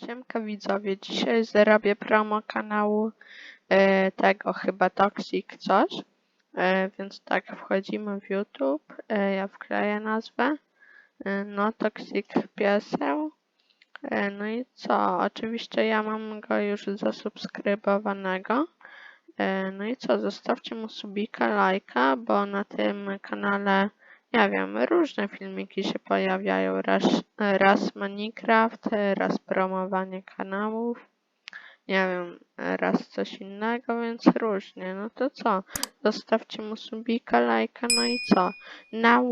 Siemka widzowie, dzisiaj zrobię promo kanału e, tego chyba Toxic coś, e, więc tak wchodzimy w YouTube, e, ja wkleję nazwę, e, no Toxic pieseł, e, no i co, oczywiście ja mam go już zasubskrybowanego, no i co, zostawcie mu subika, lajka, bo na tym kanale nie wiem, różne filmiki się pojawiają, raz, raz Minecraft, raz promowanie kanałów, nie wiem, raz coś innego, więc różnie. No to co? Zostawcie mu subika, lajka, no i co? Now